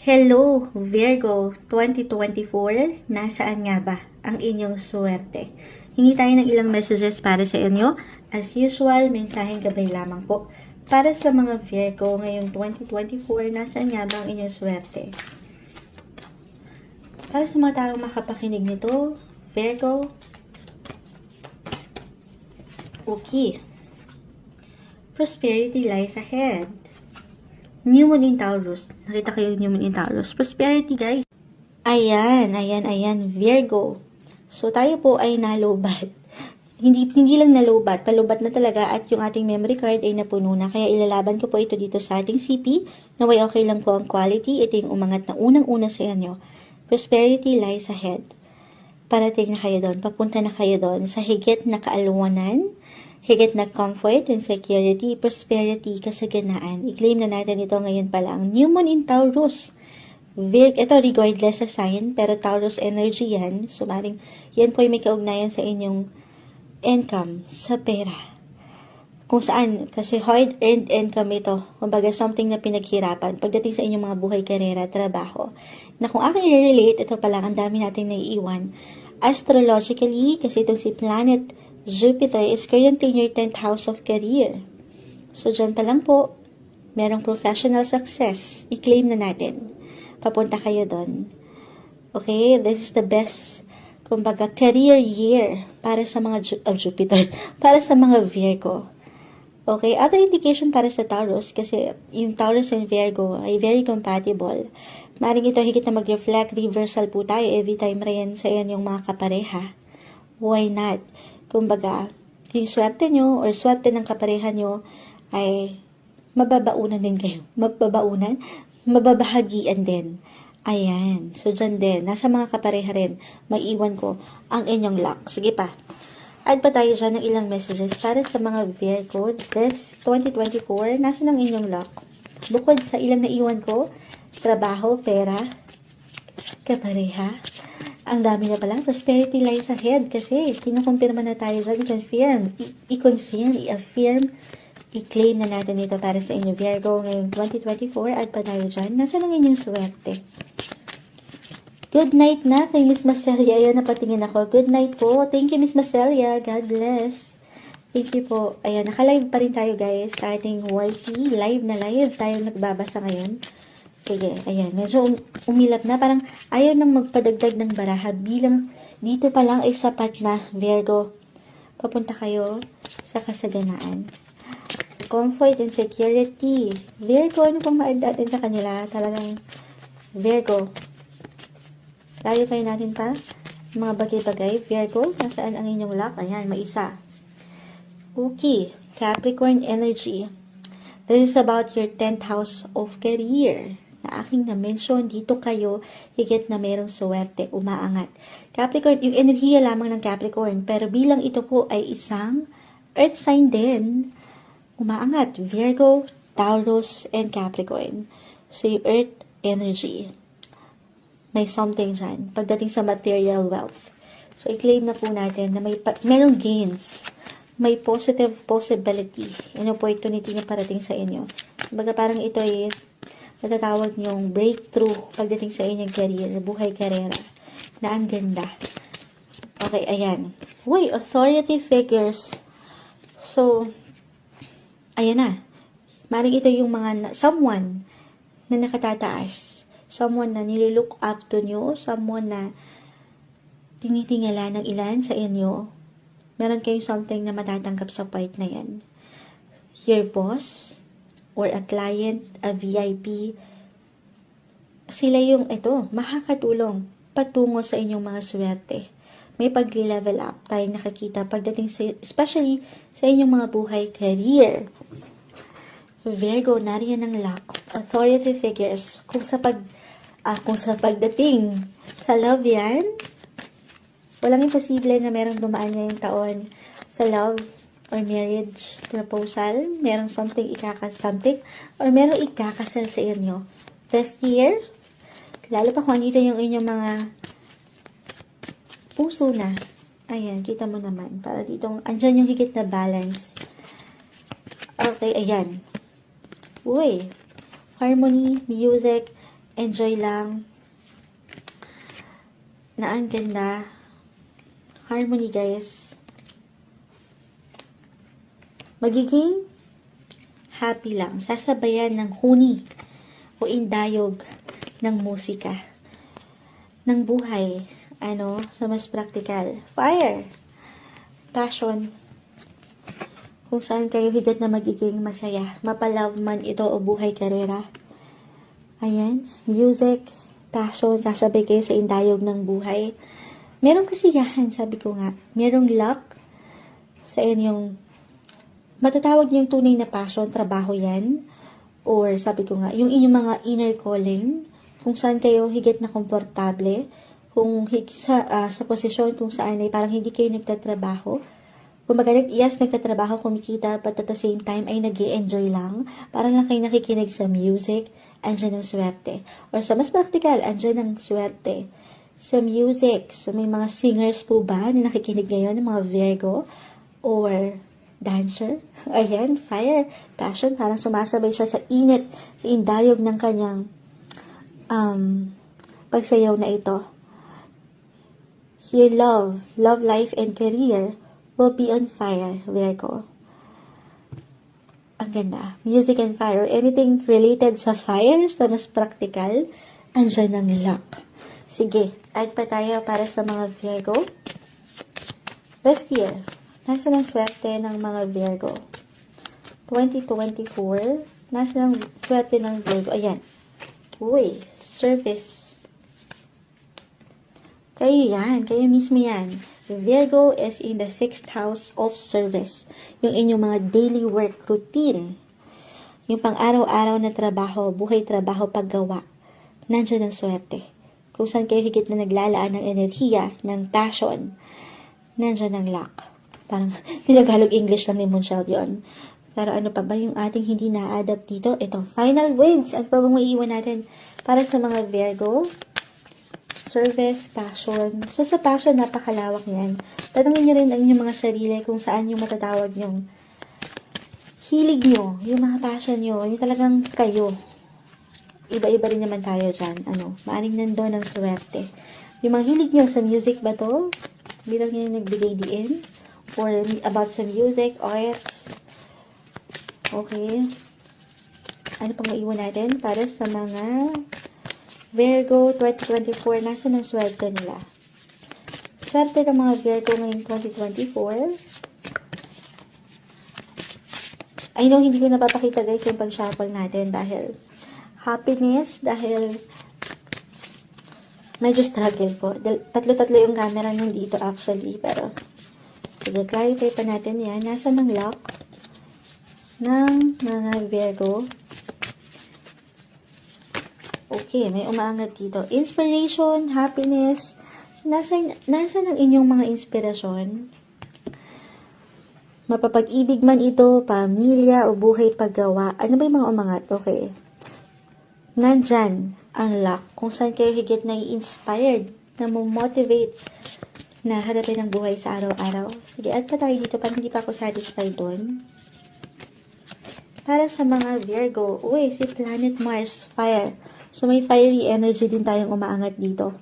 Hello, Virgo 2024. Nasaan nga ba ang inyong swerte? Hingi tayo ng ilang messages para sa inyo. As usual, mensaheng gabay lamang po. Para sa mga Virgo ngayong 2024, nasaan nga ba ang inyong swerte? Para sa mga taong makapakinig nito, Virgo, okay. Prosperity lies ahead. New Moon in Taurus. Nakita kayo New Moon in Taurus. Prosperity, guys. Ayan, ayan, ayan. Virgo. So, tayo po ay nalobat. Hindi, hindi lang nalobat, palubat na talaga at yung ating memory card ay napuno na. Kaya ilalaban ko po ito dito sa ating CP. Naway okay lang po ang quality. Ito yung umangat na unang-una sa inyo. Prosperity lies ahead. Parating na kayo doon. Papunta na kayo doon sa higit na kaalwanan higit na comfort and security, prosperity, kasaganaan. I-claim na natin ito ngayon pa lang. New Moon in Taurus. Vir ito regardless sa sign, pero Taurus energy yan. So, maring, yan po ay may kaugnayan sa inyong income, sa pera. Kung saan, kasi hard-earned income ito. Kumbaga, something na pinaghirapan. Pagdating sa inyong mga buhay, karera, trabaho. Na kung aking i-relate, ito pa lang, ang dami nating naiiwan. Astrologically, kasi itong si planet Jupiter is currently in your 10th house of career. So, dyan pa lang po, merong professional success. I-claim na natin. Papunta kayo doon. Okay? This is the best, kumbaga, career year para sa mga Ju- uh, Jupiter, para sa mga Virgo. Okay? Other indication para sa Taurus, kasi yung Taurus and Virgo ay very compatible. Maring ito higit na mag-reflect, reversal po tayo every time rin sa yan yung mga kapareha. Why not? Kumbaga, yung swerte nyo or swerte ng kapareha nyo ay mababaunan din kayo. Mababaunan? Mababahagian din. Ayan. So, dyan din. Nasa mga kapareha rin. Maiwan ko ang inyong luck. Sige pa. Add pa tayo dyan ng ilang messages para sa mga Virgo. This 2024, nasa ng inyong luck? Bukod sa ilang naiwan ko, trabaho, pera, kapareha, ang dami na pala. Prosperity lies ahead kasi kinukumpirma na tayo dyan. I-confirm. I- I-confirm. I-affirm. I-claim na natin ito para sa inyo. Virgo ngayong 2024. Add pa tayo dyan. Nasaan ang inyong swerte? Good night na kay Miss Macelia. Ayan, napatingin ako. Good night po. Thank you, Miss Macelia. God bless. Thank you po. Ayan, naka-live pa rin tayo guys sa ating YT. Live na live tayo nagbabasa ngayon. Sige, ayan. Medyo um- umilat na. Parang ayaw nang magpadagdag ng baraha. Bilang dito pa lang ay sapat na, Virgo. Papunta kayo sa kasaganaan. Comfort and security. Virgo, ano pang ma-add natin sa kanila? Talagang Virgo. Layo kayo natin pa. Mga bagay-bagay. Virgo, nasaan ang inyong luck? Ayan, may isa. Okay. Capricorn energy. This is about your 10th house of career aking na-mention, dito kayo higit na merong swerte, umaangat. Capricorn, yung enerhiya lamang ng Capricorn, pero bilang ito po ay isang earth sign din, umaangat. Virgo, Taurus, and Capricorn. So, yung earth energy, may something dyan. Pagdating sa material wealth. So, i-claim na po natin na may merong gains. May positive possibility. Ano opportunity na parating sa inyo. Baga parang ito ay matatawag niyong breakthrough pagdating sa inyong career, buhay karera, na ang ganda. Okay, ayan. Uy, authority figures. So, ayan na. Maring ito yung mga, someone na nakatataas. Someone na nililook up to nyo. Someone na tinitingala ng ilan sa inyo. Meron kayong something na matatanggap sa part na yan. Your boss, or a client, a VIP, sila yung ito, makakatulong patungo sa inyong mga swerte. May pag-level up tayong nakakita pagdating sa, especially sa inyong mga buhay career. Virgo, nariyan ng luck. Authority figures. Kung sa pag, ah, kung sa pagdating sa love yan, walang imposible na merong dumaan ngayong taon sa love or marriage proposal, merong something ikakas something, or merong ikakasal sa inyo. This year, lalo pa kung andito yung inyong mga puso na. Ayan, kita mo naman. Para ditong, andyan yung higit na balance. Okay, ayan. Uy, harmony, music, Enjoy lang. Na ang ganda. Harmony, guys. Magiging happy lang. Sasabayan ng huni o indayog ng musika. Ng buhay. Ano, sa mas practical. Fire! Passion. Kung saan kayo higit na magiging masaya. Mapalove man ito o buhay karera. Ayan. Music, passion, sasabay kayo sa indayog ng buhay. Merong kasiyahan, sabi ko nga. Merong luck sa inyong matatawag niyo yung tunay na passion, trabaho yan. Or sabi ko nga, yung inyong mga inner calling, kung saan kayo higit na komportable, kung sa, ah, sa posisyon kung saan ay parang hindi kayo nagtatrabaho. Kung magalit, yes, nagtatrabaho, kumikita, but at the same time ay nag enjoy lang. Parang lang kayo nakikinig sa music, andyan ang swerte. Or sa mas practical, andyan ang swerte. Sa music, so may mga singers po ba na nakikinig ngayon, ng mga Virgo? Or dancer? Ayan, fire, passion, parang sumasabay siya sa init, sa indayog ng kanyang um, pagsayaw na ito. Your love, love life and career will be on fire, Virgo. Ang ganda. Music and fire. Anything related sa fire, sa mas practical, andyan ang luck. Sige, add pa tayo para sa mga Virgo. Last year, nasa ng swerte ng mga Virgo? 2024, nasa ng swerte ng Virgo? Ayan. Uy, service. Kayo yan. Kayo mismo yan. Virgo is in the sixth house of service. Yung inyong mga daily work routine. Yung pang-araw-araw na trabaho, buhay trabaho, paggawa. Nandiyan ang swerte. Kung saan kayo higit na naglalaan ng enerhiya, ng passion, nandiyan ang luck. Parang tinagalog English lang ni Monshel yun. Pero ano pa ba yung ating hindi na-adapt dito? Ito, final words. Ano pa bang maiiwan natin para sa mga Virgo? Service, passion. So, sa passion, napakalawak yan. Tanungin niyo rin ang inyong mga sarili kung saan yung matatawag yung hilig nyo, yung mga passion nyo, yung talagang kayo. Iba-iba rin naman tayo dyan. Ano, maaring nandun ang swerte. Yung mga hilig nyo sa music ba to? Bilang nyo nagbigay diin? Or about sa music, OS? Okay. Ano pang maiwan natin para sa mga Virgo 2024, nasa ng swerte nila? Swerte ng mga Virgo ngayong 2024. I know hindi ko napapakita guys yung pag-shuffle natin dahil happiness, dahil medyo struggle po. Tatlo-tatlo yung camera nung dito actually, pero sige, clarify pa natin yan. Nasa ng lock ng mga Virgo. Okay, may umaangat dito. Inspiration, happiness. So, nasa, nasa ng inyong mga inspirasyon? Mapapag-ibig man ito, pamilya o buhay paggawa. Ano ba yung mga umangat? Okay. Nandyan ang luck kung saan kayo higit na inspired na motivate na harapin ang buhay sa araw-araw. Sige, add pa tayo dito para hindi pa ako satisfied doon. Para sa mga Virgo, uy, si Planet Mars, fire. So, may fiery energy din tayong umaangat dito.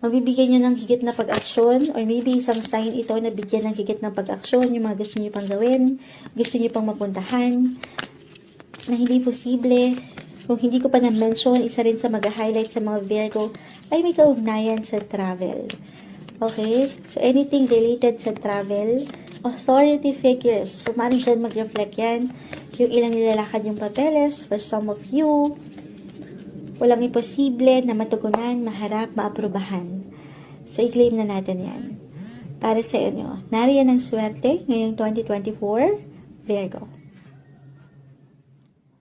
Mabibigyan nyo ng higit na pag-aksyon or maybe isang sign ito na bigyan ng higit ng pag-aksyon yung mga gusto nyo pang gawin, gusto nyo pang mapuntahan, na hindi posible. Kung hindi ko pa na-mention, isa rin sa mag-highlight sa mga Virgo ay may kaugnayan sa travel. Okay? So, anything related sa travel, authority figures. So, maaaring dyan mag-reflect yan. Yung ilang nilalakad yung papeles for some of you. Walang imposible na matugunan, maharap, maaprubahan. So, i-claim na natin yan. Para sa inyo. Nariyan ang swerte ngayong 2024, Virgo.